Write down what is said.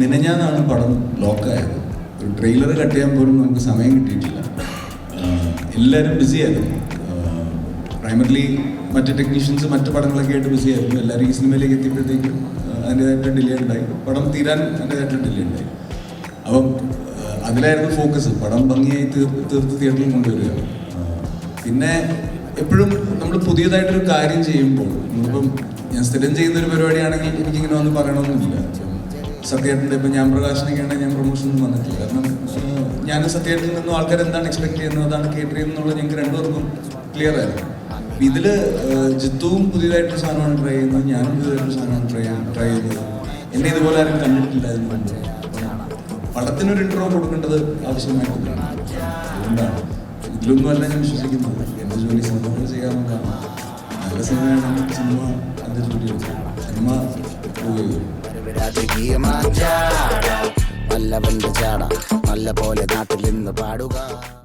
മിനഞ്ഞാന്നാണ് പടം ലോക്കായത്. ഒരു trailer cut ചെയ്യാൻ പോലും നമുക്ക് സമയം കിട്ടിയിട്ടില്ല. എല്ലാവരും ബിസിയായിരുന്നു പ്രൈമറിലി മറ്റ് ടെക്നീഷ്യൻസ് മറ്റ് പടങ്ങളൊക്കെ ആയിട്ട് ബിസി ആയിരുന്നു. എല്ലാവരും ഈ സിനിമയിലേക്ക് എത്തിയപ്പോഴത്തേക്കും അതിന്റെതായിട്ട് ഡിലേ ഉണ്ടായി. പടം തീരാൻ അതിന്റെതായിട്ട് ഡിലേ ഉണ്ടായി. അപ്പം അതിലായിരുന്നു ഫോക്കസ് പടം ഭംഗിയായി തീർത്ത് തീർത്ത് തിയേറ്ററിൽ കൊണ്ടുവരിക. പിന്നെ എപ്പോഴും നമ്മൾ പുതിയതായിട്ടൊരു കാര്യം ചെയ്യുമ്പോൾ നമ്മളിപ്പം ഞാൻ സ്ഥിരം ചെയ്യുന്ന ഒരു പരിപാടിയാണെങ്കിൽ എനിക്കിങ്ങനെ വന്ന് പറയണമെന്നില്ല. സത്യേട്ടന്റെ ഇപ്പം ഞാൻ പ്രകാശനൊക്കെയാണെങ്കിൽ ഞാൻ പ്രൊമോഷൻ ഒന്നും വന്നിട്ടില്ല. കാരണം ഞാനും ഞാൻ സത്യേട്ടനിൽ നിന്നും ആൾക്കാർ എന്താണ് എക്സ്പെക്ട് ചെയ്യുന്നത് അതാണ് കേട്ടർ എന്നുള്ളത് ഞങ്ങൾക്ക് രണ്ടുപേർക്കും ക്ലിയർ ആയിരുന്നു. ഇതിൽ ജിത്തുവും പുതിയതായിട്ടൊരു സാധനമാണ് ട്രൈ ചെയ്യുന്നത് ഞാനും പുതിയതായിട്ടൊരു സാധനമാണ് ട്രൈ ട്രൈ ചെയ്യുന്നത്. എന്നെ ഇതുപോലെ ആരും കണ്ടിട്ടില്ല ഇതിന് മുമ്പ് പടത്തിനൊരു ഇൻട്രോ കൊടുക്കേണ്ടത് ആവശ്യമായിട്ടുണ്ട് അതുകൊണ്ടാണ്. ഇതിലൊന്നും അല്ല ഞാൻ വിശ്വസിക്കുന്നത്. എന്റെ ജോലി സിനിമകൾ ചെയ്യാവുന്നതാണ്. നല്ല സിനിമയാണ് സിനിമ അതിന്റെ ജോലി സിനിമ പോവുകയുള്ളൂ രാജകീയമായ വണ്ടി ചാട. നല്ല പോലെ നാട്ടിൽ നിന്ന് പാടുക.